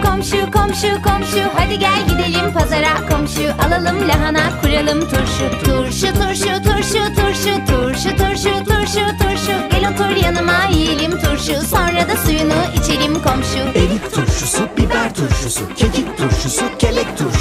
komşu komşu komşu Hadi gel gidelim pazara komşu. Alalım lahana kuralım turşu. Turşu turşu turşu turşu Turşu turşu turşu turşu. Gel otur yanıma yiyelim turşu. Sonra da suyunu içelim komşu. Erik turşusu, biber turşusu, kekik turşusu, kelek turşusu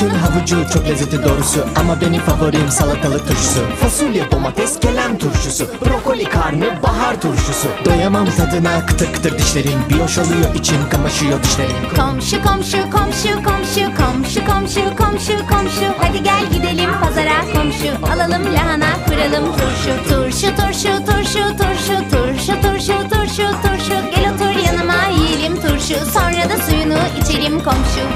Konişon havucu çok lezzetli doğrusu. Ama benim favorim salatalık turşusu. Fasulye, domates, kelem turşusu. Brokoli, karnı, bahar turşusu. Doyamam tadına kıtır kıtır dişlerim. Bir hoş oluyor içim kamaşıyor dişlerim. Komşu komşu komşu komşu komşu komşu komşu komşu. Hadi gel gidelim pazara komşu. Alalım lahana kuralım turşu. Turşu turşu turşu turşu turşu turşu turşu turşu. Gel otur yanıma yiyelim turşu. Sonra da suyunu içelim komşu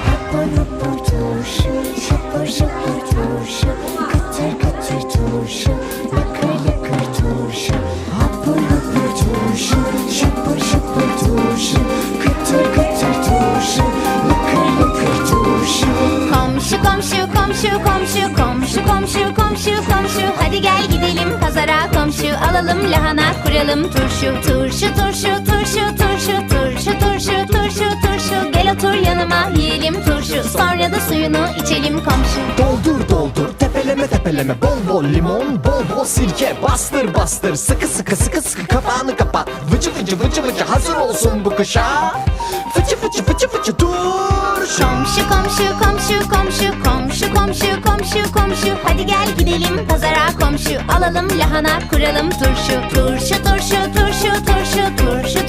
turşu, şapur turşu Kıtır kıtır turşu, lakır lakır turşu Hapur hapur turşu, şapur şapur turşu Kıtır kıtır turşu, lakır lakır turşu Komşu komşu komşu komşu komşu komşu komşu komşu Hadi gel gidelim pazara komşu Alalım lahana kuralım Turşu turşu turşu Sonra da suyunu içelim komşu. Doldur doldur tepeleme tepeleme. Bol bol limon bol bol sirke. Bastır bastır. Sıkı sıkı sıkı sıkı kapağını kapat Vıcı vıcı vıcı vıcı. Hazır olsun bu kışa. Fıçı fıçı fıçı fıçı. Turşu Komşu komşu komşu komşu. Komşu komşu komşu komşu. Hadi gel gidelim pazara komşu. Alalım lahana kuralım turşu Turşu turşu. Turşu turşu turşu turşu turşu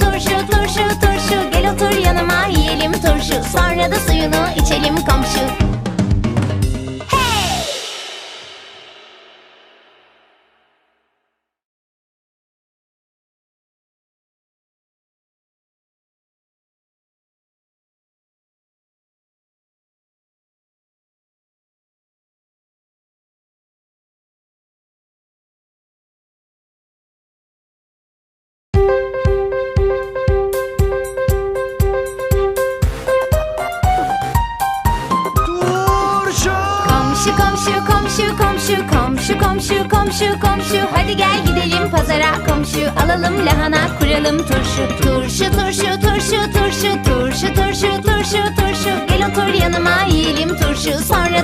turşu Sonra da suyunu içelim komşu komşu komşu komşu komşu komşu. Hadi gel gidelim pazara komşu. Alalım lahana kuralım Turşu. Turşu turşu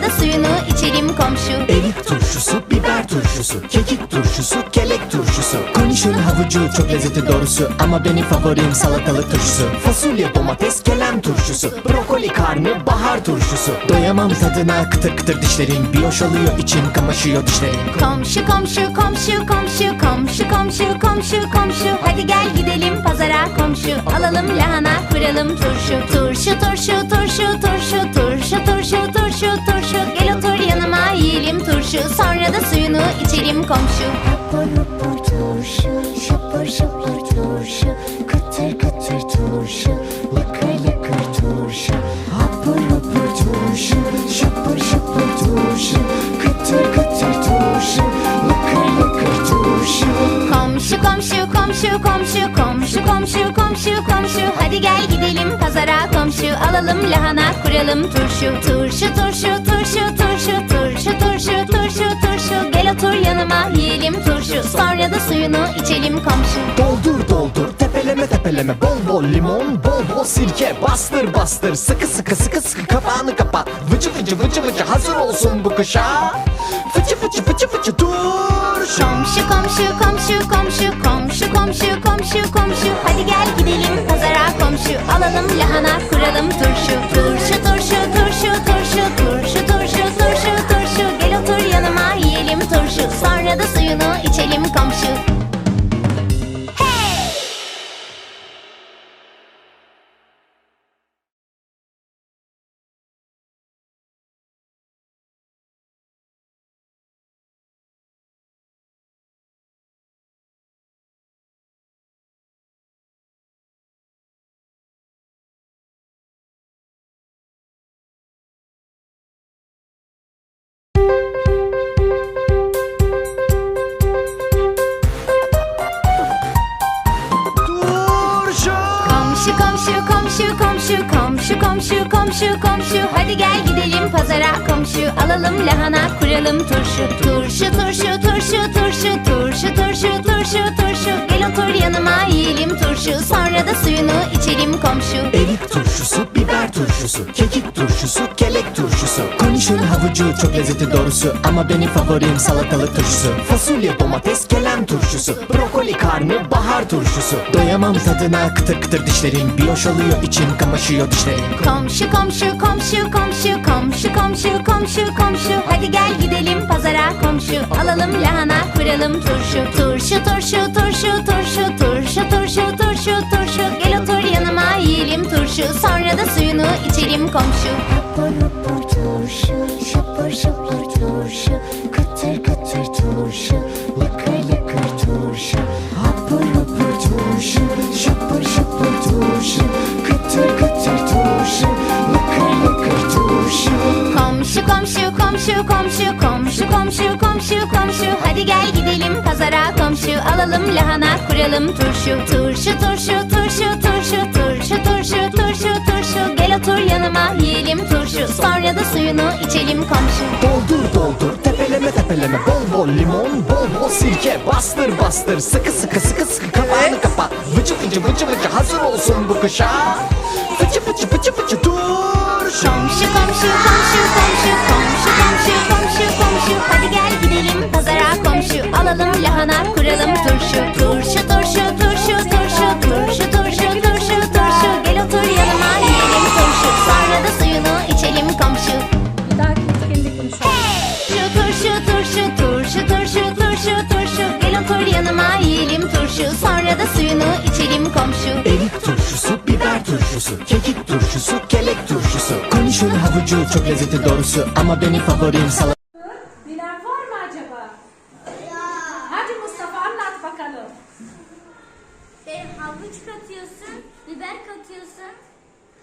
da suyunu içelim komşu. Erik turşusu, biber turşusu, kekik turşusu, kelek turşusu. Konişon havucu çok lezzetli doğrusu. Ama benim favorim salatalık turşusu. Fasulye, domates, kelem turşusu. Brokoli, karnı, bahar turşusu. Doyamam tadına kıtır kıtır dişlerim. Bir hoş oluyor içim kamaşıyor dişlerim. Komşu komşu komşu komşu komşu komşu komşu komşu. Hadi gel gidelim komşu Alalım lahana kuralım turşu Turşu turşu turşu turşu turşu turşu turşu turşu. Gel otur yanıma yiyelim turşu. Sonra da suyunu içelim komşu. Hapur hapur turşu, şapur Komşu komşu komşu komşu komşu komşu komşu. Hadi gel gidelim pazara komşu. Alalım lahana kuralım turşu. Turşu turşu turşu turşu turşu turşu turşu turşu. Gel otur yanıma yiyelim turşu. Sonra da suyunu içelim komşu. Doldur doldur tepeleme tepeleme. Bol bol limon bol bol sirke. Bastır bastır. Sıkı sıkı sıkı sıkı kapağını kapat Vıcı vıcı vıcı vıcı. Hazır olsun bu kışa. Fıçı fıçı fıçı fıçı. Turşu Komşu komşu komşu komşu komşu komşu komşu komşu. Hadi gel gidelim pazara komşu. Alalım lahana kuralım turşu. Turşu turşu turşu turşu turşu turşu turşu turşu. Gel otur yanıma yiyelim turşu. Sonra da suyunu içelim komşu Komşu komşu komşu komşu komşu komşu komşu. Hadi gel gidelim pazara komşu. Alalım lahana kuralım turşu. Turşu turşu turşu turşu turşu turşu turşu turşu Gel otur yanıma yiyelim turşu Sonra Sonra da suyunu içelim komşu. Erik turşusu, biber turşusu, kekik turşusu, kelek turşusu. Konişon havucu çok lezzetli doğrusu. Ama benim favorim salatalık turşusu. Fasulye, domates, kelem turşusu. Brokoli, karnı, bahar turşusu. Doyamam tadına kıtır kıtır dişlerim. Bir hoş oluyor içim kamaşıyor dişlerim. Komşu komşu komşu komşu komşu komşu komşu komşu. Hadi gel gidelim pazara komşu. Alalım lahana kuralım turşu. Turşu turşu turşu turşu turşu turşu turşu turşu. Gel otur yanıma yiyelim turşu. Sonra da suyunu içelim komşu. Hapur hapur turşu, şapur şapur turşu, kıtır kıtır turşu, lıkır lıkır turşu. Hapur hapur turşu, şapur şapur turşu, kıtır kıtır turşu, lıkır lıkır turşu. Komşu komşu komşu komşu komşu komşu komşu komşu. Hadi gel gidelim pazara komşu. Alalım lahana kuralım. Turşu Turşu turşu turşu turşu turşu turşu turşu turşu. Gel otur yanıma yiyelim turşu. Sonra da suyunu içelim komşu. Doldur doldur tepeleme tepeleme. Bol bol limon bol bol sirke. Bastır bastır. Sıkı sıkı sıkı sıkı. Kapağını kapat Vıcı vıcı vıcı vıcı. Hazır olsun bu kışa. Fıçı fıçı fıçı fıçı. Dur. Komşu komşu komşu komşu komşu komşu Alalım lahana kuralım turşu Turşu turşu turşu turşu turşu turşu turşu turşu Gel otur yanıma yiyelim turşu Sonra da suyunu içelim komşu daha kendi konuşalım. Turşu turşu turşu turşu turşu turşu turşu Gel otur yanıma yiyelim turşu Sonra da suyunu içelim komşu Erik turşusu, biber turşusu, kekik turşusu, kelek turşusu Konişon havucu çok lezzetli doğrusu Ama benim favorim salata E, havuç katıyorsun, biber katıyorsun,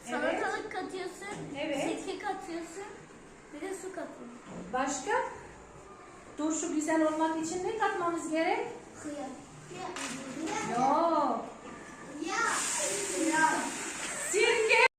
salatalık evet. katıyorsun, evet. sirke katıyorsun, bir de su katıyorsun. Başka? Turşu güzel olmak için ne katmamız gerek? Kıyam. Yok. Ya. ya. Sirke.